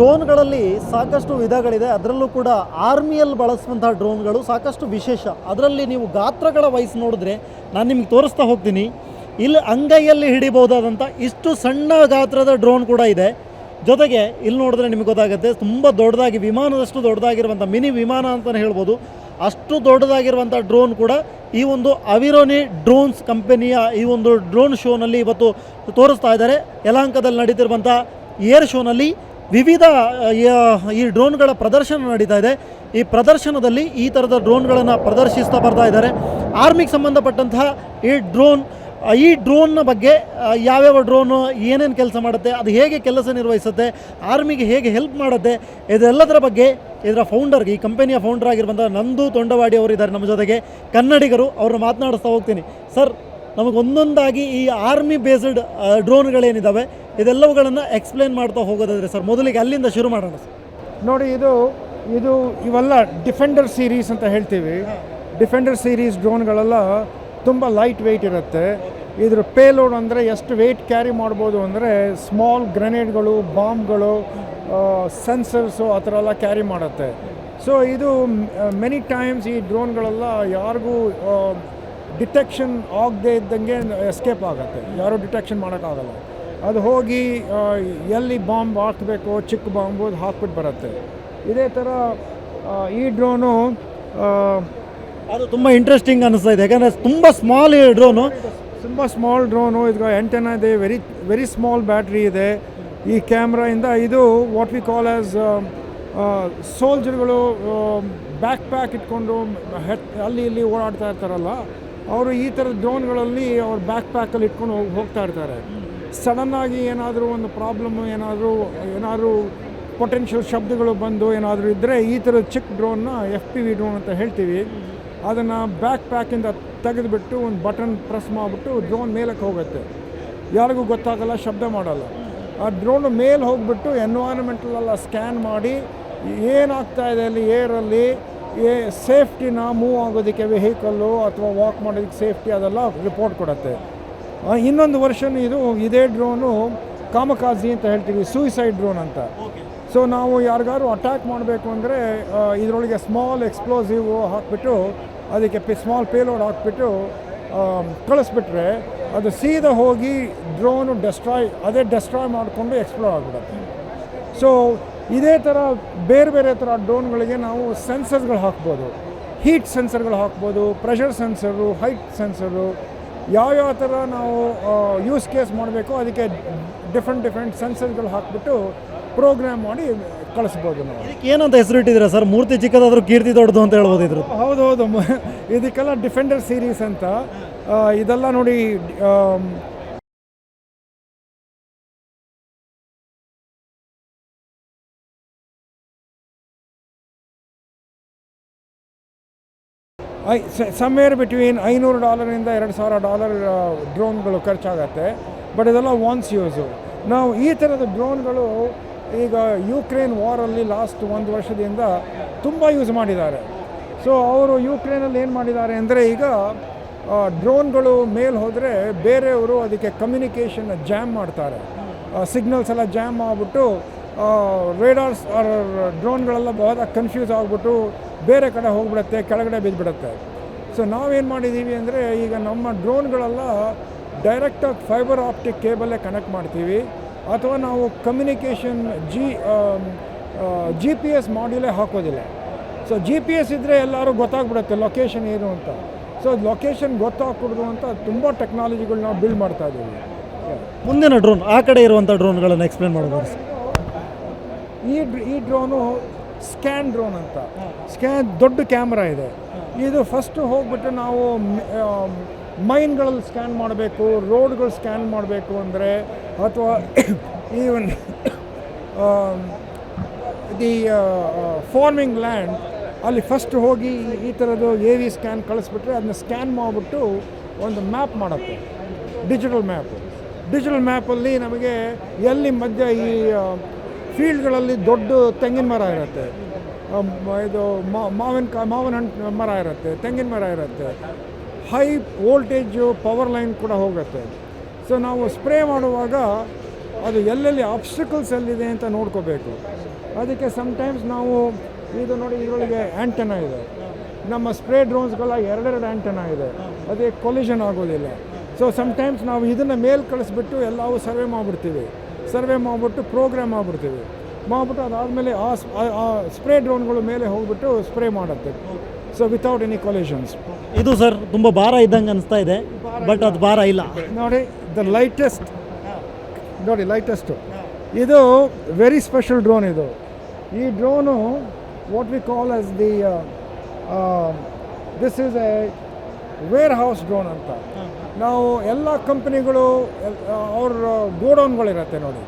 ಡ್ರೋನ್ಗಳಲ್ಲಿ ಸಾಕಷ್ಟು ವಿಧಗಳಿದೆ. ಅದರಲ್ಲೂ ಕೂಡ ಆರ್ಮಿಯಲ್ಲಿ ಬಳಸುವಂತಹ ಡ್ರೋನ್ಗಳು ಸಾಕಷ್ಟು ವಿಶೇಷ. ಅದರಲ್ಲಿ ನೀವು ಗಾತ್ರಗಳ ವಯಸ್ಸು ನೋಡಿದ್ರೆ ನಾನು ನಿಮ್ಗೆ ತೋರಿಸ್ತಾ ಹೋಗ್ತೀನಿ. ಇಲ್ಲಿ ಅಂಗೈಯಲ್ಲಿ ಹಿಡಿಬಹುದಾದಂಥ ಇಷ್ಟು ಸಣ್ಣ ಗಾತ್ರದ ಡ್ರೋನ್ ಕೂಡ ಇದೆ. ಜೊತೆಗೆ ಇಲ್ಲಿ ನೋಡಿದ್ರೆ ನಿಮಗೆ ಗೊತ್ತಾಗುತ್ತೆ, ತುಂಬ ದೊಡ್ಡದಾಗಿ, ವಿಮಾನದಷ್ಟು ದೊಡ್ಡದಾಗಿರುವಂಥ ಮಿನಿ ವಿಮಾನ ಅಂತಲೇ ಹೇಳ್ಬೋದು. ಅಷ್ಟು ದೊಡ್ಡದಾಗಿರುವಂಥ ಡ್ರೋನ್ ಕೂಡ ಈ ಒಂದು ಅವಿರೋನಿ ಡ್ರೋನ್ಸ್ ಕಂಪನಿಯ ಈ ಒಂದು ಡ್ರೋನ್ ಶೋನಲ್ಲಿ ಇವತ್ತು ತೋರಿಸ್ತಾ ಇದ್ದಾರೆ. ಯಲಹಂಕದಲ್ಲಿ ನಡೀತಿರುವಂಥ ಏರ್ ಶೋನಲ್ಲಿ ವಿವಿಧ ಈ ಡ್ರೋನ್ಗಳ ಪ್ರದರ್ಶನ ನಡೀತಾ ಇದೆ. ಈ ಪ್ರದರ್ಶನದಲ್ಲಿ ಈ ಥರದ ಡ್ರೋನ್ಗಳನ್ನು ಪ್ರದರ್ಶಿಸ್ತಾ ಬರ್ತಾ ಇದ್ದಾರೆ. ಆರ್ಮಿಗೆ ಸಂಬಂಧಪಟ್ಟಂತಹ ಈ ಡ್ರೋನ್ ಈ ಡ್ರೋನ್ನ ಬಗ್ಗೆ ಯಾವ್ಯಾವ ಡ್ರೋನು, ಏನೇನು ಕೆಲಸ ಮಾಡುತ್ತೆ, ಅದು ಹೇಗೆ ಕೆಲಸ ನಿರ್ವಹಿಸುತ್ತೆ, ಆರ್ಮಿಗೆ ಹೇಗೆ ಹೆಲ್ಪ್ ಮಾಡುತ್ತೆ, ಇದೆಲ್ಲದರ ಬಗ್ಗೆ ಇದರ ಫೌಂಡರ್, ಈ ಕಂಪನಿಯ ಫೌಂಡರ್ ಆಗಿರುವಂಥ ನಂದು ತೊಂಡವಾಡಿ ಅವರು ಇದ್ದಾರೆ ನಮ್ಮ ಜೊತೆಗೆ. ಕನ್ನಡಿಗರು ಅವ್ರನ್ನ ಮಾತನಾಡಿಸ್ತಾ ಹೋಗ್ತೀನಿ. ಸರ್ ನಮಗೆ ಒಂದೊಂದಾಗಿ ಈ ಆರ್ಮಿ ಬೇಸ್ಡ್ ಡ್ರೋನ್ಗಳೇನಿದ್ದಾವೆ ಇದೆಲ್ಲವುಗಳನ್ನು ಎಕ್ಸ್ಪ್ಲೇನ್ ಮಾಡ್ತಾ ಹೋಗೋದಾದ್ರೆ ಸರ್ ಮೊದಲಿಗೆ ಅಲ್ಲಿಂದ ಶುರು ಮಾಡೋಣ ಸರ್. ನೋಡಿ ಇದು ಇದು ಇವೆಲ್ಲ ಡಿಫೆಂಡರ್ ಸೀರೀಸ್ ಅಂತ ಹೇಳ್ತೀವಿ. ಡಿಫೆಂಡರ್ ಸೀರೀಸ್ ಡ್ರೋನ್ಗಳೆಲ್ಲ ತುಂಬ ಲೈಟ್ ವೆಯ್ಟ್ ಇರುತ್ತೆ. ಇದ್ರ ಪೇಲೋಡ್ ಅಂದರೆ ಎಷ್ಟು ವೆಯ್ಟ್ ಕ್ಯಾರಿ ಮಾಡ್ಬೋದು ಅಂದರೆ ಸ್ಮಾಲ್ ಗ್ರೆನೇಡ್ಗಳು ಬಾಂಬ್ಗಳು ಸೆನ್ಸರ್ಸು ಆ ಥರ ಎಲ್ಲ ಕ್ಯಾರಿ ಮಾಡುತ್ತೆ. ಸೊ ಇದು ಮೆನಿ ಟೈಮ್ಸ್ ಈ ಡ್ರೋನ್ಗಳೆಲ್ಲ ಯಾರಿಗೂ ಡಿಟೆಕ್ಷನ್ ಆಗದೆ ಇದ್ದಂಗೆ ಎಸ್ಕೇಪ್ ಆಗುತ್ತೆ. ಯಾರೂ ಡಿಟೆಕ್ಷನ್ ಮಾಡೋಕ್ಕಾಗಲ್ಲ. ಅದು ಹೋಗಿ ಎಲ್ಲಿ ಬಾಂಬ್ ಹಾಕಬೇಕು ಚಿಕ್ಕ ಬಾಂಬು ಅದು ಹಾಕ್ಬಿಟ್ಟು ಬರುತ್ತೆ. ಇದೇ ಥರ ಈ ಡ್ರೋನು ಅದು ತುಂಬ ಇಂಟ್ರೆಸ್ಟಿಂಗ್ ಅನಿಸ್ತಾ ಇದೆ ಯಾಕಂದರೆ ತುಂಬ ಸ್ಮಾಲ್ ಡ್ರೋನು. ತುಂಬ ಸ್ಮಾಲ್ ಡ್ರೋನು. ಇದು ಎಂಟೆನ ಇದೆ ವೆರಿ ವೆರಿ ಸ್ಮಾಲ್ ಬ್ಯಾಟ್ರಿ ಇದೆ. ಈ ಕ್ಯಾಮ್ರಾಯಿಂದ ಇದು ವಾಟ್ ವಿ ಕಾಲ್ ಆಸ್ ಸೋಲ್ಜರ್ಗಳು ಬ್ಯಾಕ್ ಪ್ಯಾಕ್ ಇಟ್ಕೊಂಡು ಅಲ್ಲಿ ಇಲ್ಲಿ ಓಡಾಡ್ತಾ ಇರ್ತಾರಲ್ಲ ಅವರು ಈ ಥರದ ಡ್ರೋನ್ಗಳಲ್ಲಿ ಅವ್ರ ಬ್ಯಾಕ್ ಪ್ಯಾಕಲ್ಲಿ ಇಟ್ಕೊಂಡು ಹೋಗಿ ಹೋಗ್ತಾ ಇರ್ತಾರೆ. ಸಡನ್ನಾಗಿ ಏನಾದರೂ ಒಂದು ಪ್ರಾಬ್ಲಮ್ಮು ಏನಾದರೂ ಏನಾದರೂ ಪೊಟೆನ್ಷಿಯಲ್ ಶಬ್ದಗಳು ಬಂದು ಏನಾದರೂ ಇದ್ದರೆ ಈ ಥರ ಚಿಕ್ಕ ಡ್ರೋನ್ನ ಎಫ್ ಪಿ ವಿ ಡ್ರೋನ್ ಅಂತ ಹೇಳ್ತೀವಿ. ಅದನ್ನು ಬ್ಯಾಕ್ ಪ್ಯಾಕಿಂದ ತೆಗೆದುಬಿಟ್ಟು ಒಂದು ಬಟನ್ ಪ್ರೆಸ್ ಮಾಡಿಬಿಟ್ಟು ಡ್ರೋನ್ ಮೇಲಕ್ಕೆ ಹೋಗುತ್ತೆ. ಯಾರಿಗೂ ಗೊತ್ತಾಗಲ್ಲ, ಶಬ್ದ ಮಾಡಲ್ಲ. ಆ ಡ್ರೋನ್ ಮೇಲೆ ಹೋಗಿಬಿಟ್ಟು ಎನ್ವೈರನ್ಮೆಂಟಲೆಲ್ಲ ಸ್ಕ್ಯಾನ್ ಮಾಡಿ ಏನಾಗ್ತಾ ಇದೆ ಅಲ್ಲಿ ಏರಲ್ಲಿ ಏ ಸೇಫ್ಟಿನ ಮೂವ್ ಆಗೋದಕ್ಕೆ ವೆಹಿಕಲ್ಲು ಅಥವಾ ವಾಕ್ ಮಾಡೋದಕ್ಕೆ ಸೇಫ್ಟಿ ಅದೆಲ್ಲ ರಿಪೋರ್ಟ್ ಕೊಡುತ್ತೆ. ಇನ್ನೊಂದು ವರ್ಷನ್ ಇದು ಇದೇ ಡ್ರೋನು ಕಾಮಕಾಜಿ ಅಂತ ಹೇಳ್ತೀವಿ ಸೂಯಿಸೈಡ್ ಡ್ರೋನ್ ಅಂತ. ಸೊ ನಾವು ಯಾರಿಗಾದ್ರು ಅಟ್ಯಾಕ್ ಮಾಡಬೇಕು ಅಂದರೆ ಇದರೊಳಗೆ ಸ್ಮಾಲ್ ಎಕ್ಸ್ಪ್ಲೋಸಿವ್ ಹಾಕ್ಬಿಟ್ಟು ಅದಕ್ಕೆ ಪಿ ಸ್ಮಾಲ್ ಪೇಲೋಡ್ ಹಾಕ್ಬಿಟ್ಟು ಕಳಿಸ್ಬಿಟ್ರೆ ಅದು ಸೀದಾ ಹೋಗಿ ಡ್ರೋನು ಡೆಸ್ಟ್ರಾಯ್ ಅದೇ ಡೆಸ್ಟ್ರಾಯ್ ಮಾಡಿಕೊಂಡು ಎಕ್ಸ್ಪ್ಲೋರ್ ಆಗಿಬಿಡುತ್ತೆ. ಸೊ ಇದೇ ಥರ ಬೇರೆ ಬೇರೆ ಥರ ಡ್ರೋನ್ಗಳಿಗೆ ನಾವು ಸೆನ್ಸರ್ಸ್ಗಳು ಹಾಕ್ಬೋದು. ಹೀಟ್ ಸೆನ್ಸರ್ಗಳು ಹಾಕ್ಬೋದು ಪ್ರೆಷರ್ ಸೆನ್ಸರು ಹೈಟ್ ಸೆನ್ಸರು ಯಾವ್ಯಾವ ಥರ ನಾವು ಯೂಸ್ ಕೇಸ್ ಮಾಡಬೇಕು ಅದಕ್ಕೆ ಡಿಫ್ರೆಂಟ್ ಡಿಫ್ರೆಂಟ್ ಸೆನ್ಸರ್ಗಳು ಹಾಕ್ಬಿಟ್ಟು ಪ್ರೋಗ್ರಾಮ್ ಮಾಡಿ ಕಳಿಸ್ಬೋದು ನಾವು. ಇದಕ್ಕೆ ಏನಂತ ಹೆಸರಿಟ್ಟಿದ್ದೀರಾ ಸರ್? ಮೂರ್ತಿ ಚಿಕ್ಕದಾದರೂ ಕೀರ್ತಿ ದೊಡ್ಡದು ಅಂತ ಹೇಳ್ಬೋದು ಇದ್ರ ಹೌದು ಹೌದು. ಇದಕ್ಕೆಲ್ಲ ಡಿಫೆಂಡರ್ ಸೀರೀಸ್ ಅಂತ. ಇದೆಲ್ಲ ನೋಡಿ ಐ ಸಮ್ವೇರ್ ಬಿಟ್ವೀನ್ ಐನೂರು ಡಾಲರಿಂದ ಎರಡು ಸಾವಿರ ಡಾಲರ್ ಡ್ರೋನ್ಗಳು ಖರ್ಚಾಗತ್ತೆ. ಬಟ್ ಇದೆಲ್ಲ ಒನ್ಸ್ ಯೂಸು ನಾವು ಈ ಥರದ ಡ್ರೋನ್ಗಳು ಈಗ ಯುಕ್ರೇನ್ ವಾರಲ್ಲಿ ಲಾಸ್ಟ್ ಒಂದು ವರ್ಷದಿಂದ ತುಂಬ ಯೂಸ್ ಮಾಡಿದ್ದಾರೆ. ಸೊ ಅವರು ಯುಕ್ರೇನಲ್ಲಿ ಏನು ಮಾಡಿದ್ದಾರೆ ಅಂದರೆ ಈಗ ಡ್ರೋನ್ಗಳು ಮೇಲೆ ಹೋದರೆ ಬೇರೆಯವರು ಅದಕ್ಕೆ ಕಮ್ಯುನಿಕೇಷನ್ ಜಾಮ್ ಮಾಡ್ತಾರೆ. ಸಿಗ್ನಲ್ಸ್ ಎಲ್ಲ ಜಾಮ್ ಆಗ್ಬಿಟ್ಟು ರೇಡಾರ್ಸ್ ಡ್ರೋನ್ಗಳೆಲ್ಲ ಬಹಳ ಕನ್ಫ್ಯೂಸ್ ಆಗಿಬಿಟ್ಟು ಬೇರೆ ಕಡೆ ಹೋಗ್ಬಿಡುತ್ತೆ ಕೆಳಗಡೆ ಬಿದ್ದುಬಿಡುತ್ತೆ. ಸೊ ನಾವೇನು ಮಾಡಿದ್ದೀವಿ ಅಂದರೆ ಈಗ ನಮ್ಮ ಡ್ರೋನ್ಗಳೆಲ್ಲ ಡೈರೆಕ್ಟಾಗಿ ಫೈಬರ್ ಆಪ್ಟಿಕ್ ಕೇಬಲ್ಲೇ ಕನೆಕ್ಟ್ ಮಾಡ್ತೀವಿ. ಅಥವಾ ನಾವು communication G G P S ಮಾಡ್ಯೂಲೇ ಹಾಕೋದಿಲ್ಲ. ಸೊ ಜಿ ಪಿ ಎಸ್ ಇದ್ದರೆ ಎಲ್ಲರೂ ಗೊತ್ತಾಗ್ಬಿಡುತ್ತೆ ಲೊಕೇಶನ್ ಏನು ಅಂತ. ಸೊ ಲೊಕೇಶನ್ ಗೊತ್ತಾಗ್ಬಿಡ್ದು ಅಂತ ತುಂಬ ಟೆಕ್ನಾಲಜಿಗಳು ನಾವು ಬಿಲ್ಡ್ ಮಾಡ್ತಾ ಇದ್ದೀವಿ. ಮುಂದಿನ ಡ್ರೋನ್ ಆ ಕಡೆ ಇರುವಂಥ ಡ್ರೋನ್ಗಳನ್ನು ಎಕ್ಸ್ಪ್ಲೇನ್ ಮಾಡ್ಬೋದು ಸರ್ ಈ ಈ ಡ್ರೋನು ಸ್ಕ್ಯಾನ್ ಡ್ರೋನ್ ಅಂತ. ಸ್ಕ್ಯಾನ್ ದೊಡ್ಡ ಕ್ಯಾಮ್ರಾ ಇದೆ. ಇದು ಫಸ್ಟು ಹೋಗ್ಬಿಟ್ಟು ನಾವು ಮೈನ್ಗಳಲ್ಲಿ ಸ್ಕ್ಯಾನ್ ಮಾಡಬೇಕು ರೋಡ್ಗಳು ಸ್ಕ್ಯಾನ್ ಮಾಡಬೇಕು ಅಂದರೆ ಅಥವಾ ಈವನ್ ದಿ ಫಾರ್ಮಿಂಗ್ ಲ್ಯಾಂಡ್ ಅಲ್ಲಿ ಫಸ್ಟ್ ಹೋಗಿ ಈ- ಈ ಥರದ್ದು ಎ ವಿ ಸ್ಕ್ಯಾನ್ ಕಳಿಸ್ಬಿಟ್ರೆ ಅದನ್ನ ಸ್ಕ್ಯಾನ್ ಮಾಡಿಬಿಟ್ಟು ಒಂದು ಮ್ಯಾಪ್ ಮಾಡುತ್ತೆ. ಡಿಜಿಟಲ್ ಮ್ಯಾಪ್ ಡಿಜಿಟಲ್ ಮ್ಯಾಪಲ್ಲಿ ನಮಗೆ ಎಲ್ಲಿ ಮಧ್ಯ ಈ ಫೀಲ್ಡ್ಗಳಲ್ಲಿ ದೊಡ್ಡ ತೆಂಗಿನ ಮರ ಇರುತ್ತೆ. ಇದು ಮಾ- ಮಾವಿನ ಕಾ, ಮಾವಿನ ಹಣ್ಣು ಮರ ಇರುತ್ತೆ, ತೆಂಗಿನ ಮರ ಇರುತ್ತೆ. ಹೈ ವೋಲ್ಟೇಜು ಪವರ್ ಲೈನ್ ಕೂಡ ಹೋಗುತ್ತೆ. ಸೊ ನಾವು ಸ್ಪ್ರೇ ಮಾಡುವಾಗ ಅದು ಎಲ್ಲೆಲ್ಲಿ ಆಬ್ಸ್ಟಿಕಲ್ಸ್ ಎಲ್ಲಿದೆ ಅಂತ ನೋಡ್ಕೋಬೇಕು. ಅದಕ್ಕೆ ಸಮ್ಟೈಮ್ಸ್ ನಾವು, ಇದು ನೋಡಿ ಇದರೊಳಗೆ ಆ್ಯಂಟನ ಇದೆ. ನಮ್ಮ ಸ್ಪ್ರೇ ಡ್ರೋನ್ಸ್ಗಳ ಎರಡೆರಡು ಆ್ಯಂಟನ ಇದೆ. ಅದೇ ಕೊಲಿಷನ್ ಆಗೋದಿಲ್ಲ. ಸೊ ಸಮ್ಟೈಮ್ಸ್ ನಾವು ಇದನ್ನು ಮೇಲೆ ಕಳಿಸ್ಬಿಟ್ಟು ಎಲ್ಲವೂ ಸರ್ವೆ ಮಾಡಿಬಿಡ್ತೀವಿ. ಸರ್ವೆ ಮಾಡಿಬಿಟ್ಟು ಪ್ರೋಗ್ರಾಮ್ ಮಾಡಿಬಿಡ್ತೀವಿ ಮಾಡಿಬಿಟ್ಟು ಅದಾದಮೇಲೆ ಆ ಸ್- ಆ- ಆ ಸ್ಪ್ರೇ ಡ್ರೋನ್ಗಳು ಮೇಲೆ ಹೋಗ್ಬಿಟ್ಟು ಸ್ಪ್ರೇ ಮಾಡುತ್ತೆ. ಸೊ ವಿತೌಟ್ ಎನಿ ಕೊಲ್ಯೂಷನ್ಸ್ ಇದು ಸರ್ ತುಂಬ ಭಾರ ಇದ್ದಂಗೆ ಅನಿಸ್ತಾ ಇದೆ ಬಟ್ ಅದು ಭಾರ ಇಲ್ಲ. ನೋಡಿ ದ ಲೈಟೆಸ್ಟ್ ನೋಡಿ ಲೈಟೆಸ್ಟು ಇದು ವೆರಿ ಸ್ಪೆಷಲ್ ಡ್ರೋನ್ ಇದು. ಈ drone what we call as the this is a warehouse drone ಅಂತ. ನಾವು ಎಲ್ಲ ಕಂಪ್ನಿಗಳು ಅವ್ರ ಗೋಡೌನ್ಗಳಿರುತ್ತೆ ನೋಡಿ.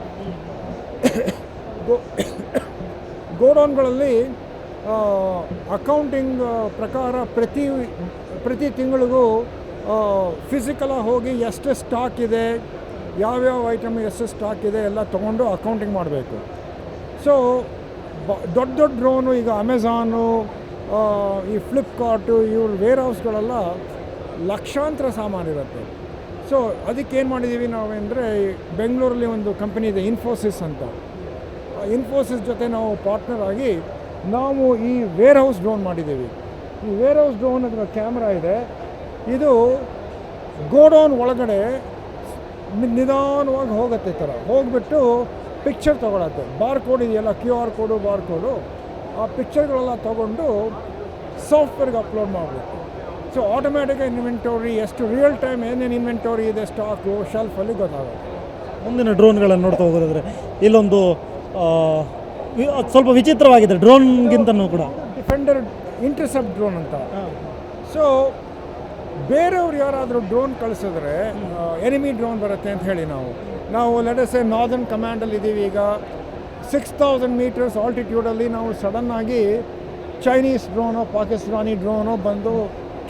ಗೋಡೌನ್ಗಳಲ್ಲಿ ಅಕೌಂಟಿಂಗ್ ಪ್ರಕಾರ ಪ್ರತಿ ಪ್ರತಿ ತಿಂಗಳಿಗೂ ಫಿಸಿಕಲಾಗಿ ಹೋಗಿ ಎಷ್ಟು ಸ್ಟಾಕ್ ಇದೆ, ಯಾವ್ಯಾವ ಐಟಮ್ ಎಷ್ಟು ಸ್ಟಾಕ್ ಇದೆ ಎಲ್ಲ ತೊಗೊಂಡು ಅಕೌಂಟಿಂಗ್ ಮಾಡಬೇಕು. ಸೊ ದೊಡ್ಡ ದೊಡ್ಡ ಡ್ರೋನು ಈಗ ಅಮೆಝಾನು ಈ ಫ್ಲಿಪ್ಕಾರ್ಟು ಇವ್ರ ವೇರ್ ಹೌಸ್ಗಳೆಲ್ಲ ಲಕ್ಷಾಂತರ ಸಾಮಾನು ಇರುತ್ತೆ. ಸೊ ಅದಕ್ಕೆ ಏನು ಮಾಡಿದ್ದೀವಿ ನಾವು ಅಂದರೆ ಬೆಂಗಳೂರಲ್ಲಿ ಒಂದು ಕಂಪನಿ ಇದೆ ಇನ್ಫೋಸಿಸ್ ಅಂತ. ಇನ್ಫೋಸಿಸ್ ಜೊತೆ ನಾವು ಪಾರ್ಟ್ನರ್ ಆಗಿ ನಾವು ಈ ವೇರ್ ಹೌಸ್ ಡ್ರೋನ್ ಮಾಡಿದ್ದೀವಿ ಈ ವೇರ್ ಹೌಸ್ ಡ್ರೋನ್ ಅದರ ಕ್ಯಾಮ್ರಾ ಇದೆ. ಇದು ಗೋಡೌನ್ ಒಳಗಡೆ ನಿಧಾನವಾಗಿ ಹೋಗುತ್ತೆ ಥರ. ಹೋಗ್ಬಿಟ್ಟು ಪಿಕ್ಚರ್ ತೊಗೊಳತ್ತೆ. ಬಾರ್ ಕೋಡ್ ಇದೆಯಲ್ಲ Q R code barcode ಆ ಪಿಕ್ಚರ್ಗಳೆಲ್ಲ ತೊಗೊಂಡು ಸಾಫ್ಟ್ವೇರ್ಗೆ ಅಪ್ಲೋಡ್ ಮಾಡಬೇಕು. ಸೊ ಆಟೋಮ್ಯಾಟಿಕ್ ಇನ್ವೆಂಟೋರಿ ಎಷ್ಟು ರಿಯಲ್ ಟೈಮ್ ಏನೇನು ಇನ್ವೆಂಟೋರಿ ಇದೆ ಸ್ಟಾಕು ಶೆಲ್ಫಲ್ಲಿ ಗೊತ್ತಾಗುತ್ತೆ. ಮುಂದಿನ ಡ್ರೋನ್ಗಳನ್ನು ನೋಡ್ತಾ ಹೋಗೋದಾದ್ರೆ ಇಲ್ಲೊಂದು ಅದ್ ಸ್ವಲ್ಪ ವಿಚಿತ್ರವಾಗಿದೆ ಡ್ರೋನ್ಗಿಂತನೂ ಕೂಡ. ಡಿಫೆಂಡರ್ ಇಂಟರ್ಸೆಪ್ಟ್ ಡ್ರೋನ್ ಅಂತ. ಸೊ ಬೇರೆಯವ್ರು ಯಾರಾದರೂ ಡ್ರೋನ್ ಕಳಿಸಿದ್ರೆ ಎನಿಮಿ ಡ್ರೋನ್ ಬರುತ್ತೆ ಅಂತ ಹೇಳಿ ನಾವು. ನಾವು ಲೆಟಸ್ ಎ ನಾರ್ದನ್ ಕಮಾಂಡಲ್ಲಿ ಇದ್ದೀವಿ ಈಗ. ಸಿಕ್ಸ್ ತೌಸಂಡ್ ಮೀಟರ್ಸ್ ಆಲ್ಟಿಟ್ಯೂಡಲ್ಲಿ ನಾವು ಸಡನ್ನಾಗಿ ಚೈನೀಸ್ ಡ್ರೋನೋ ಪಾಕಿಸ್ತಾನಿ ಡ್ರೋನೋ ಬಂದು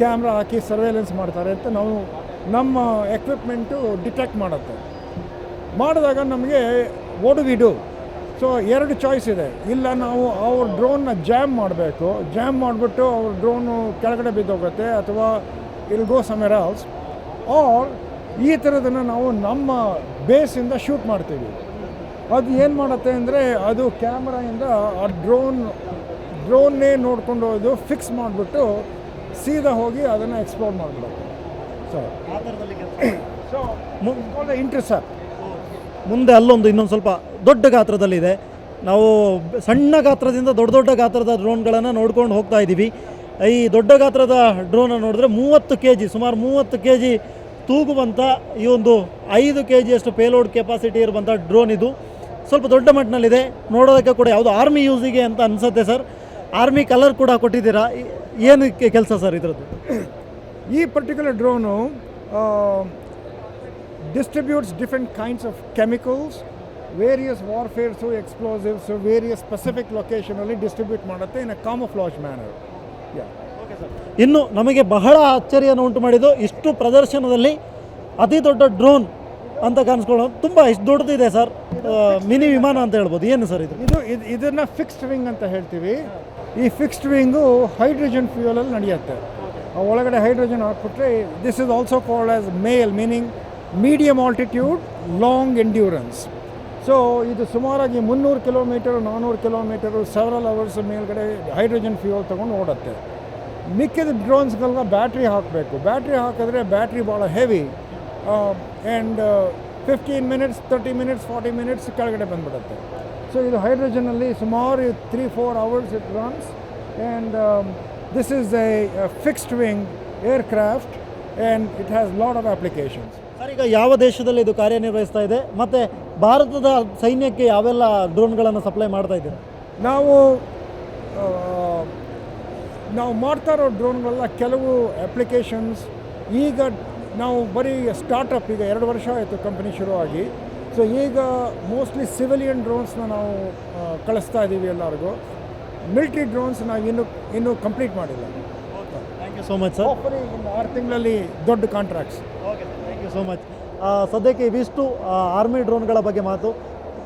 ಕ್ಯಾಮ್ರಾ ಹಾಕಿ ಸರ್ವೇಲೆನ್ಸ್ ಮಾಡ್ತಾರೆ ಅಂತ ನಾವು ನಮ್ಮ ಎಕ್ವಿಪ್ಮೆಂಟು ಡಿಟೆಕ್ಟ್ ಮಾಡುತ್ತೆ. ಮಾಡಿದಾಗ ನಮಗೆ ಓಡು ವಿ ಡು ಸೊ ಎರಡು ಚಾಯ್ಸ್ ಇದೆ. ಇಲ್ಲ ನಾವು ಅವ್ರ ಡ್ರೋನ್ನ ಜಾಮ್ ಮಾಡಬೇಕು. ಜಾಮ್ ಮಾಡಿಬಿಟ್ಟು ಅವ್ರ ಡ್ರೋನು ಕೆಳಗಡೆ ಬಿದ್ದೋಗುತ್ತೆ ಅಥವಾ ಇಲ್ ಗೋ ಸಮೇರ್ ಹೌಸ್ ಆರ್ ಈ ಥರದನ್ನು ನಾವು ನಮ್ಮ ಬೇಸಿಂದ ಶೂಟ್ ಮಾಡ್ತೀವಿ. ಅದು ಏನು ಮಾಡುತ್ತೆ ಅಂದರೆ ಅದು ಕ್ಯಾಮ್ರಾಯಿಂದ ಆ ಡ್ರೋನ್ ಡ್ರೋನ್ನೇ ನೋಡ್ಕೊಂಡು ಅದು ಫಿಕ್ಸ್ ಮಾಡಿಬಿಟ್ಟು ಸೀದಾ ಹೋಗಿ ಅದನ್ನು ಎಕ್ಸ್ಪ್ಲೋರ್ ಮಾಡಬೇಕು ಸೊ ಸೊ ಇಂಟ್ರೆಸ್ಟ್ ಮುಂದೆ ಅಲ್ಲೊಂದು ಇನ್ನೊಂದು ಸ್ವಲ್ಪ ದೊಡ್ಡ ಗಾತ್ರದಲ್ಲಿದೆ. ನಾವು ಸಣ್ಣ ಗಾತ್ರದಿಂದ ದೊಡ್ಡ ದೊಡ್ಡ ಗಾತ್ರದ ಡ್ರೋನ್ಗಳನ್ನು ನೋಡ್ಕೊಂಡು ಹೋಗ್ತಾ ಇದ್ದೀವಿ ಈ ದೊಡ್ಡ ಗಾತ್ರದ ಡ್ರೋನ್ ನೋಡಿದ್ರೆ ಮೂವತ್ತು ಕೆ ಜಿ ಸುಮಾರು ಮೂವತ್ತು ಕೆ ಜಿ ತೂಗುವಂಥ ಈ ಒಂದು ಐದು ಕೆ ಜಿಯಷ್ಟು ಪೇಲೋಡ್ ಕೆಪಾಸಿಟಿ ಇರುವಂಥ ಡ್ರೋನ್ ಇದು. ಸ್ವಲ್ಪ ದೊಡ್ಡ ಮಟ್ಟಿನಲ್ಲಿದೆ. ನೋಡೋದಕ್ಕೆ ಕೂಡ ಯಾವುದು ಆರ್ಮಿ ಯೂಸಿಗೆ ಅಂತ ಅನಿಸುತ್ತೆ ಸರ್ ಆರ್ಮಿ ಕಲರ್ ಕೂಡ ಕೊಟ್ಟಿದ್ದೀರಾ? ಏನು ಏನಕ್ಕೆ ಕೆಲಸ ಸರ್ ಇದರದ್ದು? ಈ particular drone distributes different kinds of chemicals various warfares explosives various specific ಲೊಕೇಶನಲ್ಲಿ distribute ಮಾಡುತ್ತೆ ಇನ್ ಅ ಲಾಜ್ ಮ್ಯಾನರ್ ಯಾ ಇನ್ನು ನಮಗೆ ಬಹಳ ಆಶ್ಚರ್ಯವನ್ನು ಉಂಟು ಮಾಡಿದ್ದು ಇಷ್ಟು ಪ್ರದರ್ಶನದಲ್ಲಿ ಅತಿ ದೊಡ್ಡ ಡ್ರೋನ್ ಅಂತ ಕಾಣಿಸ್ಕೊಳ್ಳೋದು ತುಂಬ ಇಷ್ಟು ದೊಡ್ಡದಿದೆ ಸರ್. ಮಿನಿ ವಿಮಾನ ಅಂತ ಹೇಳ್ಬೋದು. ಏನು ಸರ್ ಇದು? ಇದು ಇದು ಇದನ್ನು ಫಿಕ್ಸ್ಡ್ ವಿಂಗ್ ಅಂತ ಹೇಳ್ತೀವಿ. ಈ ಫಿಕ್ಸ್ಡ್ ವಿಂಗು ಹೈಡ್ರೋಜನ್ ಫ್ಯೂಯಲಲ್ಲಿ ನಡೆಯುತ್ತೆ. ಒಳಗಡೆ ಹೈಡ್ರೋಜನ್ ಹಾಕ್ಬಿಟ್ರೆ this is also called as MALE meaning medium altitude long endurance so ಇದು ಸುಮಾರಾಗಿ ಮುನ್ನೂರು ಕಿಲೋಮೀಟರ್ ನಾನ್ನೂರು ಕಿಲೋಮೀಟರು ಸೆವರಲ್ ಅವರ್ಸ್ ಮೇಲ್ಗಡೆ ಹೈಡ್ರೋಜನ್ ಫ್ಯೂಯಲ್ ತೊಗೊಂಡು ಓಡುತ್ತೆ. ಮಿಕ್ಕಿದ ಡ್ರೋನ್ಸ್ಗೆಲ್ಲ ಬ್ಯಾಟ್ರಿ ಹಾಕಬೇಕು. ಬ್ಯಾಟ್ರಿ ಹಾಕಿದ್ರೆ ಬ್ಯಾಟ್ರಿ ಭಾಳ heavy and fifteen minutes thirty minutes forty minutes ಕೆಳಗಡೆ ಬಂದುಬಿಡುತ್ತೆ. ಸೊ ಇದು ಹೈಡ್ರೋಜನಲ್ಲಿ ಸುಮಾರು three four hours it runs and this is a fixed wing aircraft and it has lot of applications sir ಈಗ ಯಾವ ದೇಶದಲ್ಲಿ ಇದು ಕಾರ್ಯನಿರ್ವಹಿಸ್ತಾ ಇದೆ? ಮತ್ತು ಭಾರತದ ಸೈನ್ಯಕ್ಕೆ ಯಾವೆಲ್ಲ ಡ್ರೋನ್ಗಳನ್ನು ಸಪ್ಲೈ ಮಾಡ್ತಾ ಇದ್ದೀರಾ? ನಾವು ನಾವು ಮಾಡ್ತಾ ಇರೋ ಡ್ರೋನ್ಗಳೆಲ್ಲ ಕೆಲವು ಅಪ್ಲಿಕೇಶನ್ಸ್ ಈಗ ನಾವು ಬರೀ ಸ್ಟಾರ್ಟಪ್ ಈಗ ಎರಡು ವರ್ಷ ಆಯಿತು ಕಂಪನಿ ಶುರುವಾಗಿ. ಸೊ ಈಗ ಮೋಸ್ಟ್ಲಿ ಸಿವಿಲಿಯನ್ ಡ್ರೋನ್ಸ್ನ ನಾವು ಕಳಿಸ್ತಾ ಇದ್ದೀವಿ ಎಲ್ಲರಿಗೂ. ಮಿಲ್ಟ್ರಿ ಡ್ರೋನ್ಸ್ ನಾವು ಇನ್ನೂ ಇನ್ನೂ ಕಂಪ್ಲೀಟ್ ಮಾಡಿಲ್ಲ. Thank you so much sir ಇನ್ನು ಆರು ತಿಂಗಳಲ್ಲಿ ದೊಡ್ಡ contracts okay thank you so much ಸದ್ಯಕ್ಕೆ ಇವಿಷ್ಟು ಆರ್ಮಿ ಡ್ರೋನ್ಗಳ ಬಗ್ಗೆ ಮಾತು.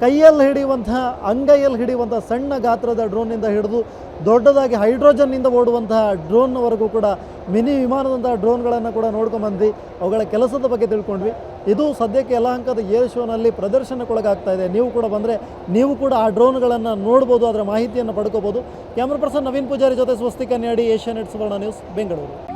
ಕೈಯಲ್ಲಿ ಹಿಡಿಯುವಂತಹ ಅಂಗೈಯಲ್ಲಿ ಹಿಡಿಯುವಂಥ ಸಣ್ಣ ಗಾತ್ರದ ಡ್ರೋನ್ನಿಂದ ಹಿಡಿದು ದೊಡ್ಡದಾಗಿ ಹೈಡ್ರೋಜನ್ನಿಂದ ಓಡುವಂತಹ ಡ್ರೋನ್ವರೆಗೂ ಕೂಡ ಮಿನಿ ವಿಮಾನದಂತಹ ಡ್ರೋನ್ಗಳನ್ನು ಕೂಡ ನೋಡ್ಕೊಂಡ್ಬಂದ್ವಿ ಅವುಗಳ ಕೆಲಸದ ಬಗ್ಗೆ ತಿಳ್ಕೊಂಡ್ವಿ. ಇದು ಸದ್ಯಕ್ಕೆ ಯಲಹಂಕದ ಏರ್ ಶೋನಲ್ಲಿ ಪ್ರದರ್ಶನಕ್ಕೊಳಗಾಗ್ತಾ ಇದೆ. ನೀವು ಕೂಡ ಬಂದರೆ ನೀವು ಕೂಡ ಆ ಡ್ರೋನ್ಗಳನ್ನು ನೋಡ್ಬೋದು, ಅದರ ಮಾಹಿತಿಯನ್ನು ಪಡ್ಕೋಬೋದು. ಕ್ಯಾಮ್ರಾ ಪರ್ಸನ್ ನವೀನ್ ಪೂಜಾರಿ ಜೊತೆ Swasti Kanyadi Asianet Suvarna news, Bengaluru.